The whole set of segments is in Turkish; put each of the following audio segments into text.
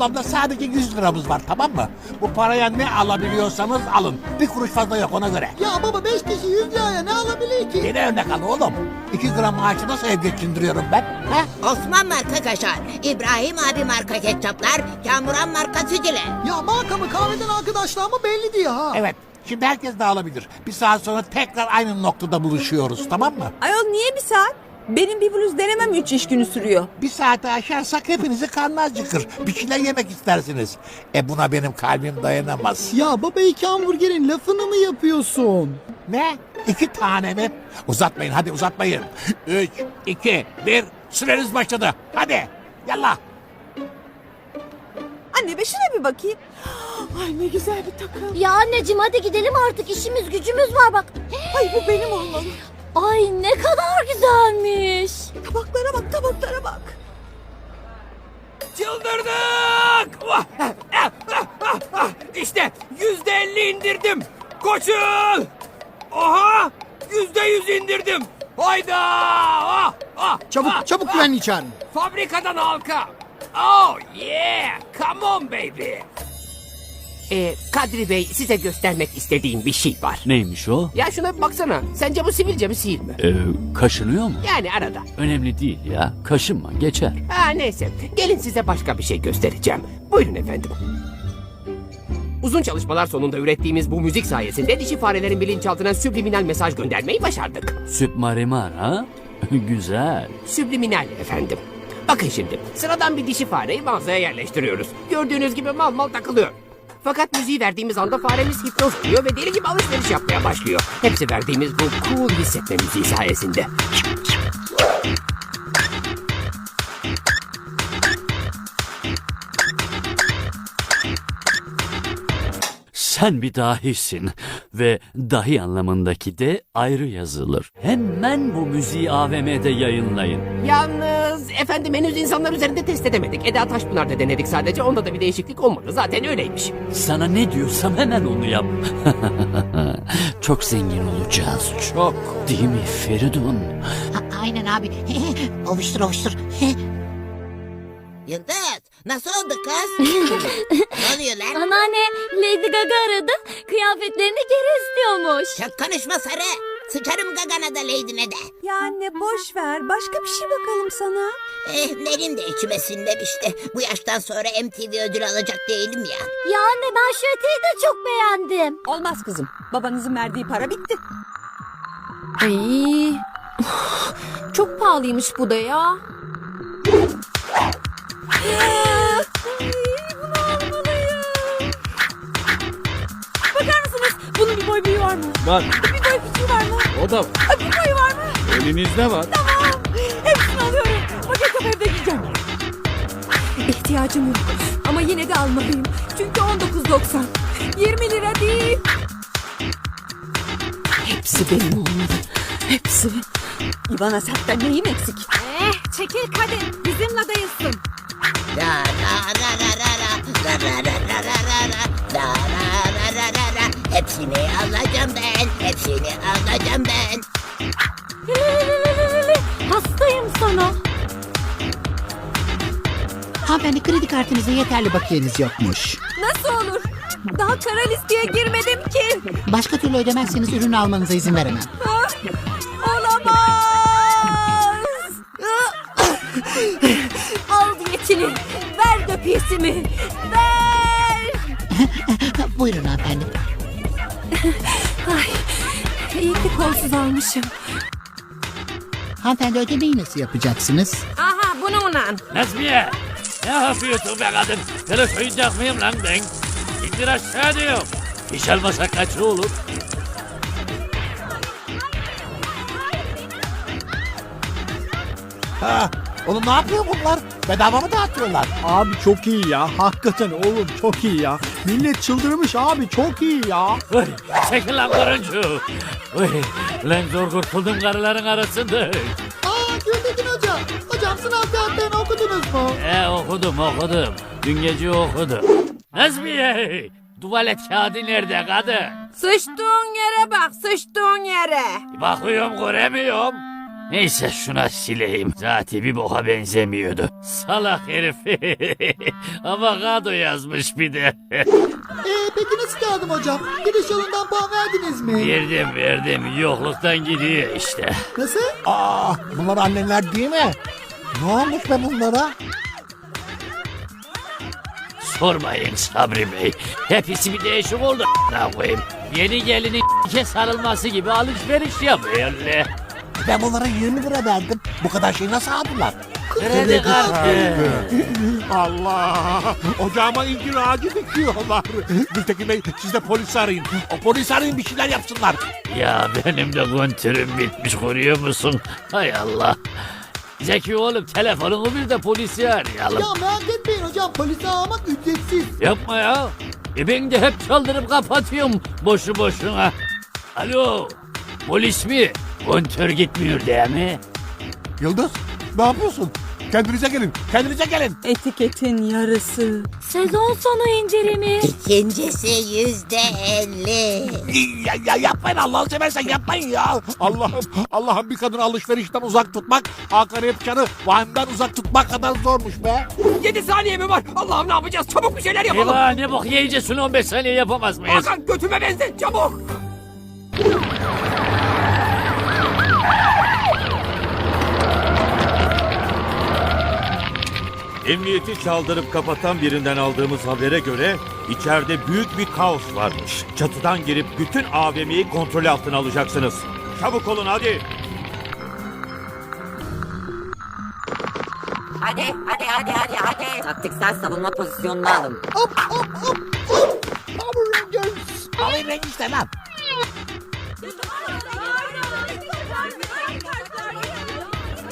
Toplamda sadece 100 liramız var tamam mı? Bu paraya ne alabiliyorsanız alın. Bir kuruş fazla yok ona göre. Ya baba 5 kişi 100 liraya ne alabilir ki? Yine örnek al oğlum. 2 gram maaşı nasıl ev geçindiriyorum ben? He? Osman marka kaşar, İbrahim abi marka ketçaplar, Kamuran marka sütüle. Ya markamı kahveden arkadaşlar mı belli diyor ha. Evet. Şimdi herkes dağılabilir. Bir saat sonra tekrar aynı noktada buluşuyoruz tamam mı? Ayol niye bir saat? Benim bir bluz denemem 3 iş günü sürüyor. Bir saate aşarsak hepinizi karnı acıkır. Bir şeyler yemek istersiniz. E buna benim kalbim dayanamaz. Ya baba iki hamburgerin lafını mı yapıyorsun? Ne? İki tane mi? Uzatmayın hadi uzatmayın. Üç, iki, bir. Süreniz başladı. Hadi. Yallah. Anne be şuna bir bakayım. Ay ne güzel bir takım. Ya anneciğim hadi gidelim artık işimiz gücümüz var bak. Ay bu benim olmalı. Ay ne kadar güzelmiş. Tabaklara bak tabaklara bak. Çıldırdık! Vah! Ah, ah, ah, ah! İşte yüzde elli indirdim. Koşun! Oha! Yüzde yüz indirdim. Hayda! Ah, ah, Çabuk ah, çabuk ah! güvenliği çağırın. Fabrikadan halka. Oh yeah! Come on baby. Ee, Kadri Bey size göstermek istediğim bir şey var. Neymiş o? Ya şuna bir baksana. Sence bu sivilce mi sihir mi? Ee, kaşınıyor mu? Yani arada. Önemli değil ya. Kaşınma geçer. Ha neyse. Gelin size başka bir şey göstereceğim. Buyurun efendim. Uzun çalışmalar sonunda ürettiğimiz bu müzik sayesinde dişi farelerin bilinçaltına subliminal mesaj göndermeyi başardık. Sübmarimar ha? Güzel. Subliminal efendim. Bakın şimdi sıradan bir dişi fareyi mağazaya yerleştiriyoruz. Gördüğünüz gibi mal mal takılıyor. Fakat müziği verdiğimiz anda faremiz hipnoz oluyor ve deli gibi alışveriş yapmaya başlıyor. Hepsi verdiğimiz bu cool hissetme müziği sayesinde. Sen bir dahisin ve dahi anlamındaki de ayrı yazılır. Hemen bu müziği AVM'de yayınlayın. Yalnız efendim henüz insanlar üzerinde test edemedik. Eda Taşpınar'da denedik sadece. Onda da bir değişiklik olmadı. Zaten öyleymiş. Sana ne diyorsam hemen onu yap. çok zengin olacağız çok. Değil mi Feridun? aynen abi. ovuştur ovuştur. Yıldız, nasıl oldu kız? ne oluyor lan? Anneanne Lady Gaga aradı. Kıyafetlerini geri istiyormuş. Çok konuşma sarı. Sıçarım gagana da Lady'ne de. Ya anne boş ver. Başka bir şey bakalım sana. Eh, benim de içime sinmemişti. Bu yaştan sonra MTV ödül alacak değilim ya. Ya anne ben şu eteği de çok beğendim. Olmaz kızım. Babanızın verdiği para bitti. Ay. Çok pahalıymış bu da ya. Bunun bir boy büyüğü var mı? Var. Bir küçüğü var mı? O da var. Boyu var mı? Elinizde var. Tamam. Hepsini alıyorum. Paket kapı evde giyeceğim. İhtiyacım yok. Ama yine de almalıyım. Çünkü 19.90. 20 lira değil. Hepsi benim olmalı. Hepsi. İvana senden neyim eksik? Eh çekil kadın. Bizimle dayısın. La la la la la la la la la la la la la la la la la la la Hepsini alacağım ben, hepsini alacağım ben. Hastayım sana. Hanımefendi kredi kartınıza yeterli bakiyeniz yokmuş. Nasıl olur? Daha kara listeye girmedim ki. Başka türlü ödemezseniz ürünü almanıza izin veremem. Ah, Olamaz. Al diyetini. Ver döpiyesimi. Ver. Buyurun hanımefendi. İyi ki kolsuz almışım. Hanımefendi ödemeyi nasıl yapacaksınız? Aha bununla. Nazmiye! Ne yapıyorsun be kadın? Telaş oyuncak mıyım lan ben? İndir aşağı diyorum. İş almasa kaç olur? Ha, oğlum ne yapıyor bunlar? Bedava mı dağıtıyorlar? Abi çok iyi ya. Hakikaten oğlum çok iyi ya. Millet çıldırmış abi çok iyi ya. Oy, çekil lan karıncu. Oy, lan zor kurtuldum karıların arasında. Aa Gültekin Hoca. Hocam sınav kağıtlarını okudunuz mu? E okudum okudum. Dün gece okudum. Nazmiye! Tuvalet kağıdı nerede kadın? Sıçtığın yere bak sıçtığın yere. Bakıyorum göremiyorum. Neyse şuna sileyim. Zaten bir boka benzemiyordu. Salak herif. Avokado yazmış bir de. Ee, peki nasıl geldim hocam? Gidiş yolundan puan verdiniz mi? verdim verdim. Yokluktan gidiyor işte. Nasıl? Aa, bunlar anneler değil mi? Ne olmuş be bunlara? Sormayın Sabri Bey. Hepsi bir değişik oldu. Ne koyayım. Yeni gelinin sarılması gibi alışveriş yapıyorlar. Ben bunlara 20 lira verdim. Bu kadar şey nasıl aldılar? Kredi kartı. Allah! Ocağıma incir ağacı dikiyorlar. Gültekin Bey siz de polisi arayın. O polisi arayın bir şeyler yapsınlar. Ya benim de kontürüm bitmiş koruyor musun? Hay Allah. Zeki oğlum telefonunu bir de polisi arayalım. Ya merak etmeyin hocam polisi almak ücretsiz. Yapma ya. E ben de hep çaldırıp kapatıyorum boşu boşuna. Alo. Polis mi? Kontör gitmiyor değil mi? Yıldız ne yapıyorsun? Kendinize gelin. Kendinize gelin. Etiketin yarısı. Sezon sonu indirimi. İkincisi yüzde elli. Ya, ya yapmayın Allah'ını seversen yapmayın ya. Allah'ım Allah'ım bir kadını alışverişten uzak tutmak Hakan Epcan'ı vahimden uzak tutmak kadar zormuş be. 7 saniye mi var? Allah'ım ne yapacağız? Çabuk bir şeyler yapalım. Eyvah ne bok yiyeceğiz şunu 15 saniye yapamaz mıyız? Hakan götüme benze çabuk. Emniyeti çaldırıp kapatan birinden aldığımız habere göre içeride büyük bir kaos varmış. Çatıdan girip bütün AVM'yi kontrol altına alacaksınız. Çabuk olun hadi. Hadi hadi hadi hadi hadi. Taktiksel savunma pozisyonunu alın. Hop hop hop hop. Power Rangers. Alayım renk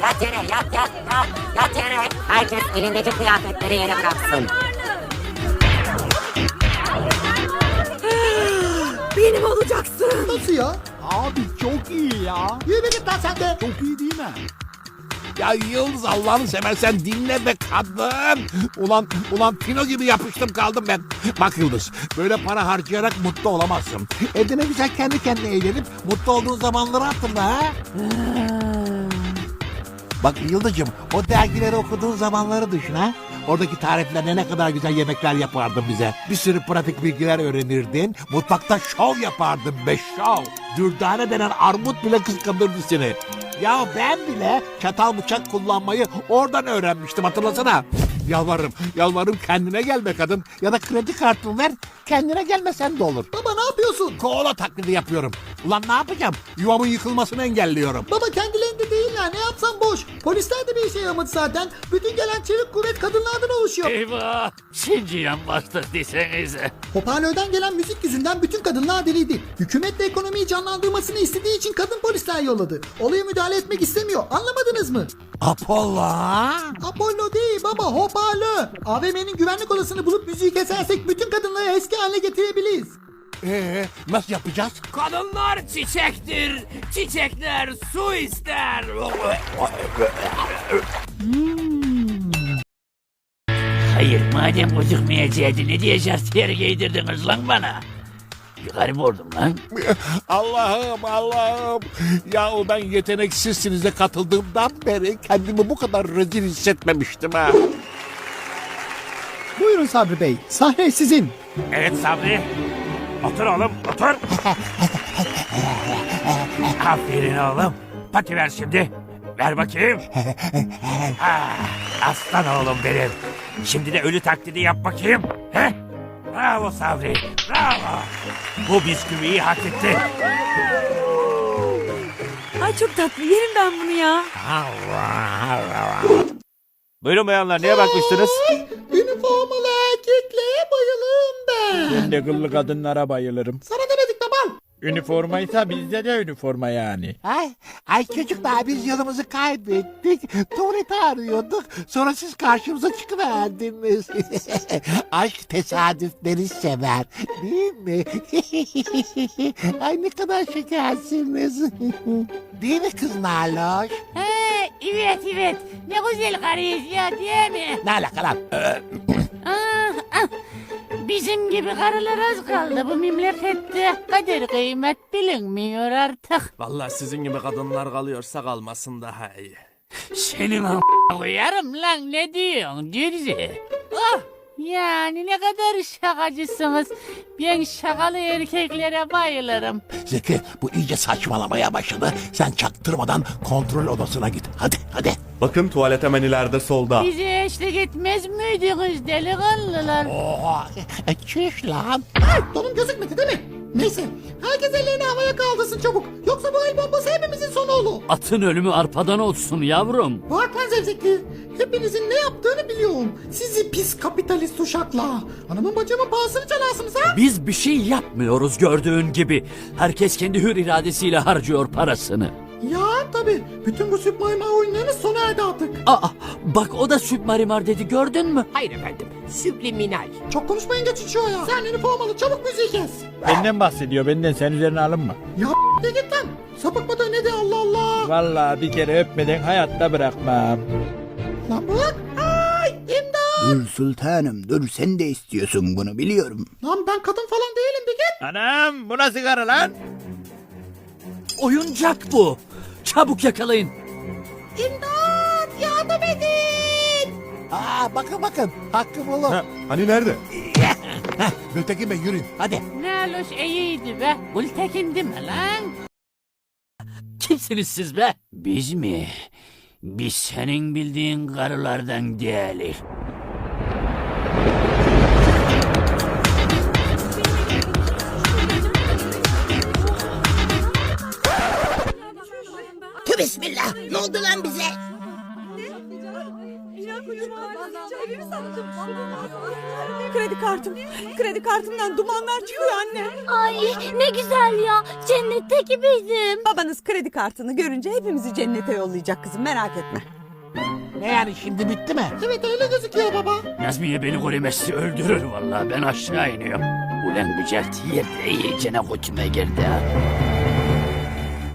Yat yere yat yat yat. Yat yere. Herkes elindeki kıyafetleri yere bıraksın. Benim olacaksın. Nasıl ya? Abi çok iyi ya. Yürü bir git lan sen de. Çok iyi değil mi? Ya Yıldız Allah'ını seversen dinle be kadın. Ulan ulan pino gibi yapıştım kaldım ben. Bak Yıldız böyle para harcayarak mutlu olamazsın. Evde ne güzel kendi kendine eğlenip mutlu olduğun zamanları hatırla ha. Bak Yıldız'cığım o dergileri okuduğun zamanları düşün ha. Oradaki tariflerle ne kadar güzel yemekler yapardın bize. Bir sürü pratik bilgiler öğrenirdin. Mutfakta şov yapardın be şov. Dürdane denen armut bile kıskanırdı seni. Ya ben bile çatal bıçak kullanmayı oradan öğrenmiştim hatırlasana. Yalvarırım, yalvarırım kendine gel be kadın. Ya da kredi kartını ver, kendine gelmesen de olur. Baba ne yapıyorsun? Koala taklidi yapıyorum. Ulan ne yapacağım? Yuvamın yıkılmasını engelliyorum. Baba kendilerinde Polisler de bir işe yaramadı zaten. Bütün gelen çevik kuvvet kadınlardan oluşuyor. Eyvah. Şimdiyen bastık desenize. Hoparlörden gelen müzik yüzünden bütün kadınlar deliydi. Hükümet de ekonomiyi canlandırmasını istediği için kadın polisler yolladı. Olaya müdahale etmek istemiyor. Anlamadınız mı? Apollo ha? Apollo değil baba hoparlör. AVM'nin güvenlik odasını bulup müziği kesersek bütün kadınları eski haline getirebiliriz. Ee, nasıl yapacağız? Kadınlar çiçektir. Çiçekler su ister. Hayır madem gözükmeyecekti ne diye şartiyer giydirdiniz lan bana? Yukarı mı oldum lan? Allah'ım Allah'ım. Ya ben yeteneksizsinize katıldığımdan beri kendimi bu kadar rezil hissetmemiştim ha. Buyurun Sabri Bey. Sahne sizin. Evet Sabri. Otur oğlum otur. Aferin oğlum. Pati ver şimdi. Ver bakayım. Ha, aslan oğlum benim. Şimdi de ölü taklidi yap bakayım. He? Bravo Sabri. Bravo. Bu bisküviyi hak etti. Ay çok tatlı yerim ben bunu ya. Buyurun bayanlar neye bakmıştınız? Üniformalı erkeklere bayılırım ben. De kıllı kadınlara bayılırım. Sana demedik mi bal? Üniformaysa bizde de üniforma yani. Ay, ay çocuklar biz yolumuzu kaybettik. Tuvaleti arıyorduk. Sonra siz karşımıza çıkıverdiniz. Aşk tesadüfleri sever. Değil mi? ay ne kadar şekersiniz. Değil mi kız Naloş? He, evet evet. Ne güzel karıyız ya değil mi? Ne alaka lan? Ah, ah. Bizim gibi karılar az kaldı bu memlekette. Kader kıymet bilinmiyor artık. Vallahi sizin gibi kadınlar kalıyorsa kalmasın daha iyi. Senin am... Uyarım lan ne diyorsun Dürzi? Oh, yani ne kadar şakacısınız. Ben şakalı erkeklere bayılırım. Zeki bu iyice saçmalamaya başladı. Sen çaktırmadan kontrol odasına git. Hadi hadi. Bakın tuvalet hemen ileride solda. Bize eşlik etmez miydiniz delikanlılar? Oha. E, çüş lan. Ay donum gözükmedi değil mi? Neyse. Herkes ellerini havaya kaldırsın çabuk. Yoksa bu el bombası hepimizin sonu olur. Atın ölümü arpadan olsun yavrum. Bak lan zevzekli. Hepinizin ne yaptığını biliyorum. Sizi pis kapitalist uşakla. Anamın bacımın pahasını çalarsınız ha? Biz bir şey yapmıyoruz gördüğün gibi. Herkes kendi hür iradesiyle harcıyor parasını. Tabi. Bütün bu süpmayma oyunlarınız sona erdi artık. Aa, bak o da süpmarimar dedi gördün mü? Hayır efendim. Subliminal. Çok konuşmayın geç içiyor ya. Sen üniformalı çabuk müziği kes. Benden bahsediyor benden sen üzerine alınma. Ya de git lan. Sapık mıdır ne de Allah Allah. Vallahi bir kere öpmeden hayatta bırakmam. Lan bak. Ay imdat. Dur sultanım dur sen de istiyorsun bunu biliyorum. Lan ben kadın falan değilim de git. Anam bu nasıl karı lan? Oyuncak bu. Çabuk yakalayın. İmdat yardım edin. Aa, bakın bakın. Hakkım oğlum. Hani nerede? Gültekin Bey yürüyün. Hadi. Ne aloş iyiydi be. Gültekin değil mi lan? Kimsiniz siz be? Biz mi? Biz senin bildiğin karılardan değiliz. Bismillah. Ne oldu lan bize? Kredi kartım. Kredi kartımdan dumanlar çıkıyor anne. Ay ne güzel ya. Cennette gibiydim. Babanız kredi kartını görünce hepimizi cennete yollayacak kızım merak etme. Ne yani şimdi bitti mi? Evet öyle gözüküyor baba. Nazmiye beni göremezse öldürür vallahi ben aşağı iniyorum. Ulan güzel yerde iyicene kutuma girdi ha.